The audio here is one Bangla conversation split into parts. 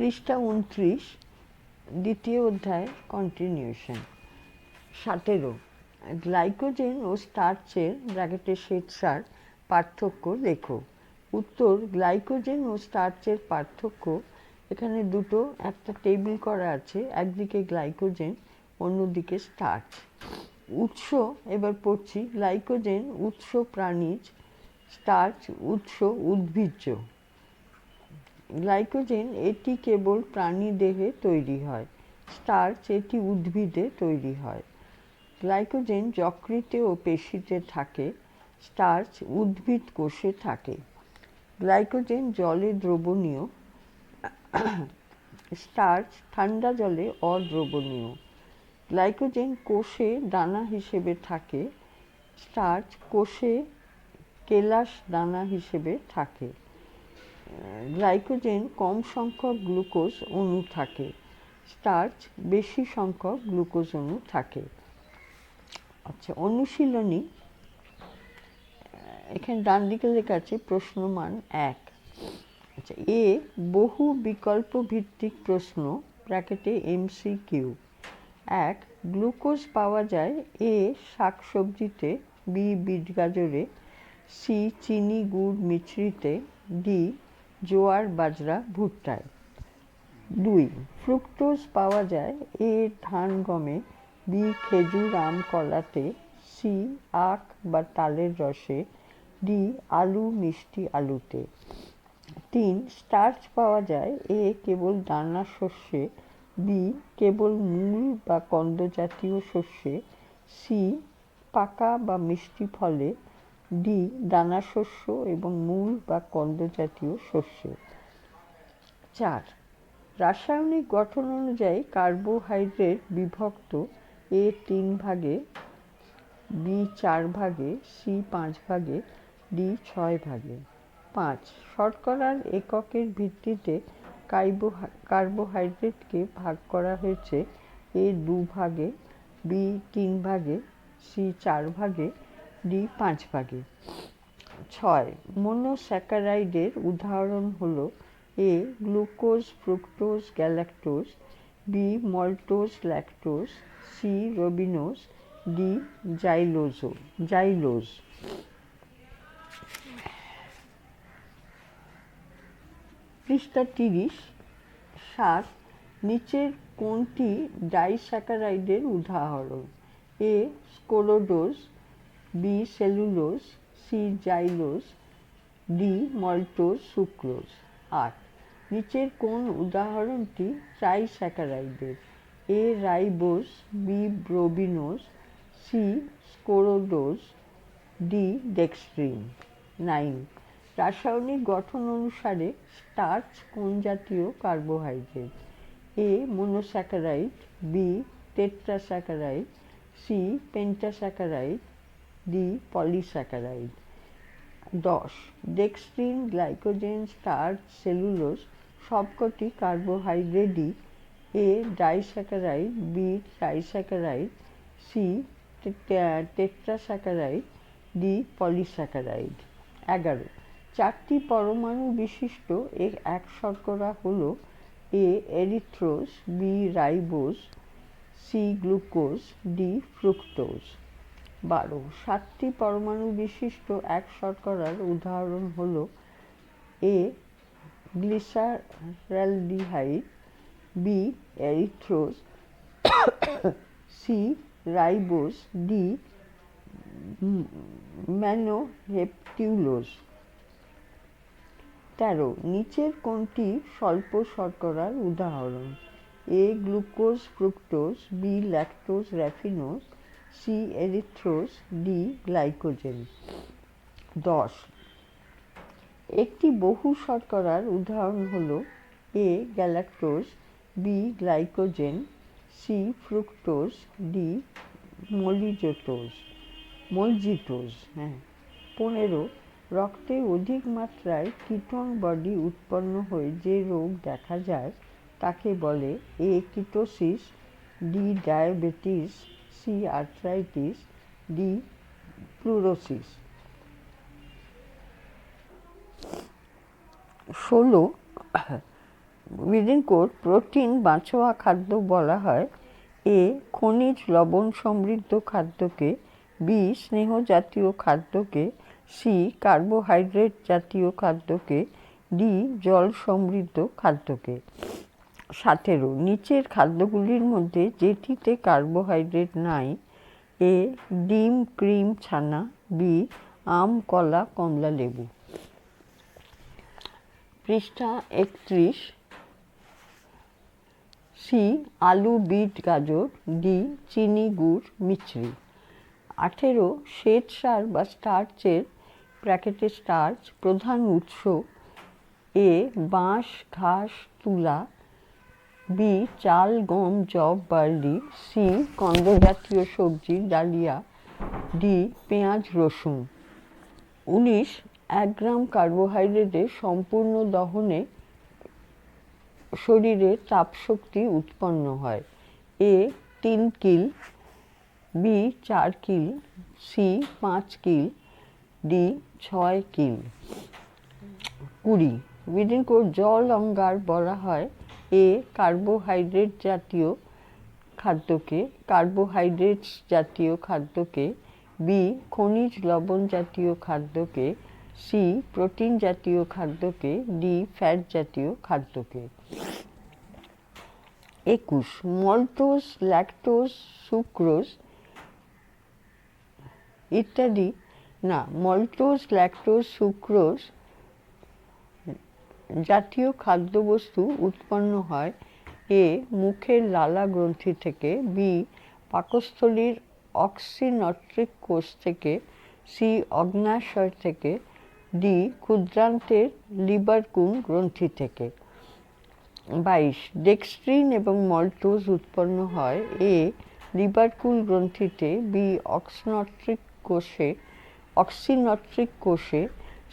পৃষ্ঠা উনত্রিশ, দ্বিতীয় অধ্যায় কন্টিনিউশন সতেরো। গ্লাইকোজেন ও স্টার্চের ব্র্যাকেটে শ্বেতসার পার্থক্য লেখো। উত্তর, গ্লাইকোজেন ও স্টার্চের পার্থক্য, এখানে দুটো, একটা টেবিল করা আছে, একদিকে গ্লাইকোজেন, অন্যদিকে স্টার্চ। উৎস, এবার পড়ছি, গ্লাইকোজেন উৎস প্রাণীজ, স্টার্চ উৎস উদ্ভিজ্জ। গ্লাইকোজেন এটি কেবল প্রাণী দেহে তৈরি হয় স্টার্চ এটি উদ্ভিদে তৈরি হয়। গ্লাইকোজেন যকৃতে ও পেশিতে থাকে স্টার্চ উদ্ভিদ কোষে থাকে। গ্লাইকোজেন জলে দ্রবণীয় স্টার্চ ঠান্ডা জলে অদ্রবণীয়। গ্লাইকোজেন কোষে দানা হিসেবে থাকে স্টার্চ কোষে কেলাস দানা হিসেবে থাকে। গ্লাইকোজেন কম সংখ্যক গ্লুকোজ অণু থাকে। স্টার্চ বেশি সংখ্যক গ্লুকোজ অণু থাকে। আচ্ছা অনুশীলনী এখানে ডান দিকে লেখা আছে প্রশ্নমান এক। আচ্ছা এ বহু বিকল্প ভিত্তিক প্রশ্ন ব্র্যাকেটে এমসি কিউ এক গ্লুকোজ পাওয়া যায় এ শাকসবজিতে, বি বিট গাজরে সি চিনি গুড় মিছরিতে, ডি জোয়ার, বাজরা ভুট্টায় দুই, ফ্রুক্টোজ পাওয়া যায় এ ধান গমে বি খেজুর, আম, কলাতে, সি, আখ বা তালের রসে, ডি, আলু, মিষ্টি আলুতে। তিন, স্টার্চ পাওয়া যায় এ কেবল দানা শস্যে, বি কেবল মূল বা কন্দ জাতীয় শস্যে, সি পাকা বা মিষ্টি ফলে ডি, দানা শস্য এবং মূল বা কন্দ জাতীয় শস্যে। চার, রাসায়নিক গঠন অনুযায়ী কার্বোহাইড্রেট বিভক্ত এ তিন ভাগে, বি চার ভাগে, সি পাঁচ ভাগে, ডি ছয় ভাগে। পাঁচ শর্করার এককের ভিত্তিতে কার্বোহাইড্রেটকে ভাগ করা হয়েছে এ দু ভাগে, বি তিন ভাগে, সি চার ভাগে ডি পাঁচ ভাগে। ছয় মনোস্যাকারাইডের উদাহরণ হলো A glucose fructose galactose B maltose lactose C arabinose D xylose xylose পৃষ্ঠা তিরিশ, সাত, নিচের কোনটি ডাইস্যাকারাইডের উদাহরণ? A, scorodose B cellulose C xylose D maltose sucrose. আট। নিচের কোন উদাহরণটি ট্রাইস্যাকারাইডের? A ribose B arabinose C scorodose D dextrin. Nine. রাসায়নিক গঠন অনুসারে স্টার্চ কোন জাতীয় carbohydrate? A monosaccharide, B tetrasaccharide, C pentasaccharide D polysaccharide. দশ, ডেক্সট্রিন গ্লাইকোজেন, স্টার্চ, সেলুলোজ, সবকটি কার্বোহাইড্রেটই A disaccharide, B trisaccharide, C tetrasaccharide, D polysaccharide. এগারো, চারটি পরমাণু বিশিষ্ট এর এক শর্করা হল A erythrose B ribose C glucose, D fructose. বারো। সাতটি পরমাণু বিশিষ্ট এক শর্করার উদাহরণ হল A, glyceraldehyde, B erythrose C ribose D mannoheptulose তেরো, নিচের কোনটি স্বল্প শর্করার উদাহরণ? A, glucose, fructose, B, lactose, raffinose C erythrose D glycogen. দশ। একটি বহু শর্করার উদাহরণ হল A galactose, B glycogen, C fructose, D melezitose, melezitose হ্যাঁ। পনেরো। রক্তে অধিক মাত্রায় কিটোন বডি উৎপন্ন হয়ে যে রোগ দেখা যায় তাকে বলে A ketosis, D diabetes C arthritis, D fluorosis ষোলো উইদিন কোড প্রোটিন বাঁচোয়া খাদ্য বলা হয়। এ খনিজ লবণ সমৃদ্ধ খাদ্যকে, বি স্নেহ জাতীয় খাদ্যকে, সি কার্বোহাইড্রেট জাতীয় খাদ্যকে, ডি জল সমৃদ্ধ খাদ্যকে। সতেরো নিচের খাদ্যগুলির মধ্যে যেটিতে কার্বোহাইড্রেট নাই, এ ডিম, ক্রিম, ছানা, বি আম, কলা, কমলা, লেবু। পৃষ্ঠা একত্রিশ। সি আলু, বিট, গাজর, ডি চিনি, গুড়, মিছরি। আঠেরো, শ্বেত সার বা স্টার্চের প্যাকেটে স্টার্চ প্রধান উৎস, এ বাঁশ, ঘাস, তুলা বি, চাল, গম জব বার্লি, সি কন্দ জাতীয় সবজি, ডালিয়া, ডি, পেঁয়াজ, রসুন। উনিশ, এক গ্রাম কার্বোহাইড্রেটের সম্পূর্ণ দহনে শরীরে তাপশক্তি উৎপন্ন হয়। এ, তিন কিল, বি, চার কিল, সি, পাঁচ কিল, ডি, ছয় কিল। কুড়ি উইদিন কোড জল অঙ্গার বলা হয় এ কার্বোহাইড্রেট জাতীয় খাদ্যকে কার্বোহাইড্রেট জাতীয় খাদ্যকে, বি খনিজ লবণ জাতীয় খাদ্যকে, সি প্রোটিন জাতীয় খাদ্যকে, ডি ফ্যাট জাতীয় খাদ্যকে। একুশ মল্টোস ল্যাকটোস সুক্রোজ ইত্যাদি। না মল্টোস ল্যাকটোস সুক্রোজ জাতীয় খাদ্যবস্তু উৎপন্ন হয় এ মুখের লালা গ্রন্থি থেকে বি পাকস্থলীর অক্সিনট্রিক কোষ থেকে সি অগ্নাশয় থেকে ডি ক্ষুদ্রান্তের লিবারকুন গ্রন্থি থেকে। বাইশ ডেক্সট্রিন এবং মল্টোজ উৎপন্ন হয় এ লিবারকুল গ্রন্থিতে বি অক্সনট্রিক কোষে, অক্সিনট্রিক কোষে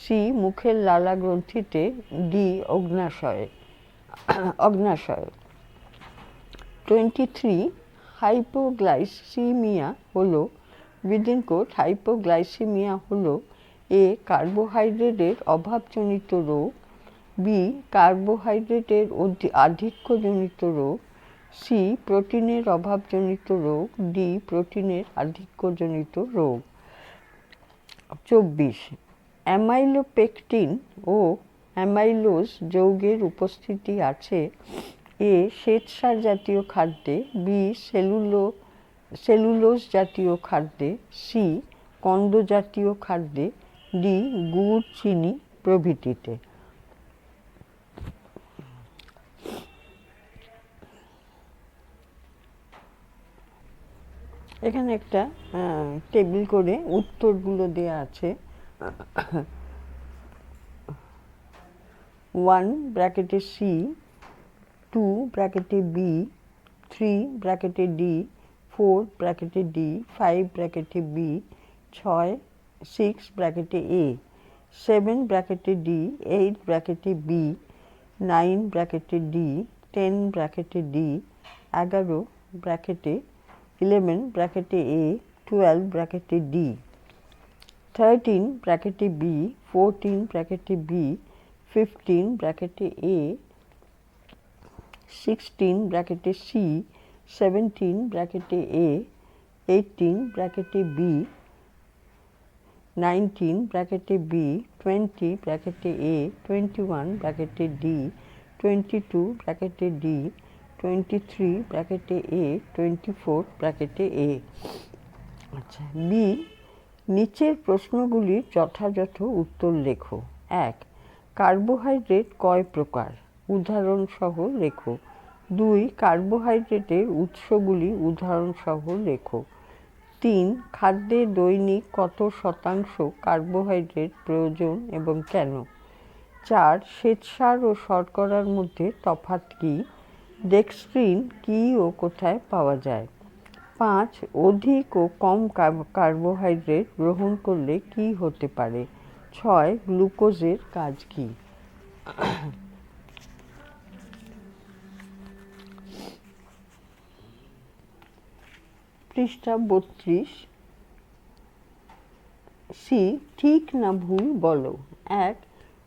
সি মুখের লালা গ্রন্থিতে ডি অগ্নাশয়ে, অগ্নাশয়। টোয়েন্টি থ্রি হাইপোগ্লাইসিমিয়া হলো উইদিন কোড হাইপোগ্লাইসিমিয়া হলো এ কার্বোহাইড্রেটের অভাবজনিত রোগ বি কার্বোহাইড্রেটের আধিক্যজনিত রোগ সি প্রোটিনের অভাবজনিত রোগ ডি প্রোটিনের আধিক্যজনিত রোগ। চব্বিশ অ্যামাইলোপেকটিন ও অ্যামাইলোজ যৌগের উপস্থিতি আছে এ শ্বেতসার জাতীয় খাদ্যে, বি সেলুলো, সেলুলোজ জাতীয় খাদ্যে, সি কন্দ জাতীয় খাদ্যে, ডি গুড়, চিনি প্রভৃতিতে। এখানে একটা টেবিল করে উত্তরগুলো দেয়া আছে। ওয়ান ব্র্যাকেটে সি টু ব্র্যাকেটে বি থ্রি ব্র্যাকেটে ডি ফোর ব্র্যাকেটে ডি ফাইভ ব্র্যাকেটে বি ছয় সিক্স ব্র্যাকেটে এ সেভেন ব্র্যাকেটে ডি এইট ব্র্যাকেটে বি নাইন ব্র্যাকেটে ডি টেন ব্র্যাকেটে ডি এগারো ব্র্যাকেটে ইলেভেন ব্র্যাকেটে এ টুয়েলভ ব্র্যাকেটে ডি থার্টিন ব্র্যাকেটে বি ফোরটিন ব্র্যাকেটে বি ফিফটিন ব্র্যাকেটে এ সিক্সটিন ব্র্যাকেটে সি সেভেন্টিন ব্র্যাকেটে এ এইটিন ব্র্যাকেটে বি নাইনটিন ব্র্যাকেটে বি টোয়েন্টি ব্র্যাকেটে এ টোয়েন্টি ওয়ান ব্র্যাকেটে ডি টোয়েন্টি টু ব্র্যাকেটে ডি টোয়েন্টি থ্রি ব্র্যাকেটে এ টোয়েন্টি ফোর ব্র্যাকেটে এ আচ্ছা বি নিচের প্রশ্নগুলির যথাযথ উত্তর লেখো। এক, কার্বোহাইড্রেট কয় প্রকার? উদাহরণসহ লেখো। দুই, কার্বোহাইড্রেটের উৎসগুলি উদাহরণসহ লেখো। তিন, খাদ্যে দৈনিক কত শতাংশ কার্বোহাইড্রেট প্রয়োজন এবং কেন? চার, শ্বেতসার ও শর্করার মধ্যে তফাৎ কী? ডেক্সট্রিন কী ও কোথায় পাওয়া যায়? পাঁচ অধিক ও কম কার্বোহাইড্রেট গ্রহণ করলে কি হতে পারে? ছয়, গ্লুকোজের কাজ কী? পৃষ্ঠা বত্রিশ। সি, ঠিক না ভুল বলো। এক,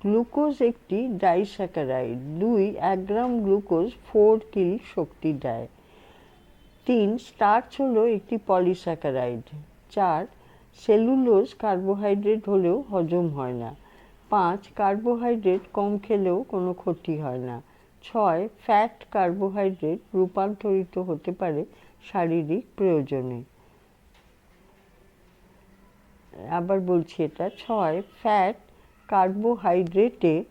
গ্লুকোজ একটি ডাইস্যাকারাইড দুই, এক গ্রাম গ্লুকোজ ফোর কিল শক্তি দেয়। তিন স্টার্চ হলো একটি পলিস্যাকারাইড চার সেলুলোজ কার্বোহাইড্রেট হলেও হজম হয় না। পাঁচ কার্বোহাইড্রেট কম খেলেও কোনো ক্ষতি হয় না। ছয় ফ্যাট কার্বোহাইড্রেট রূপান্তরিত হতে পারে শারীরিক প্রয়োজনে। আবার বলছি এটা, ছয় ফ্যাট কার্বোহাইড্রেটে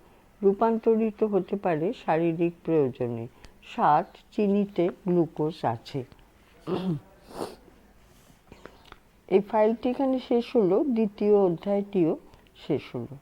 রূপান্তরিত হতে পারে শারীরিক প্রয়োজনে। সাত, চিনিতে গ্লুকোজ আছে। এই ফাইলটি এখানে শেষ হলো দ্বিতীয় অধ্যায়টিও শেষ হলো।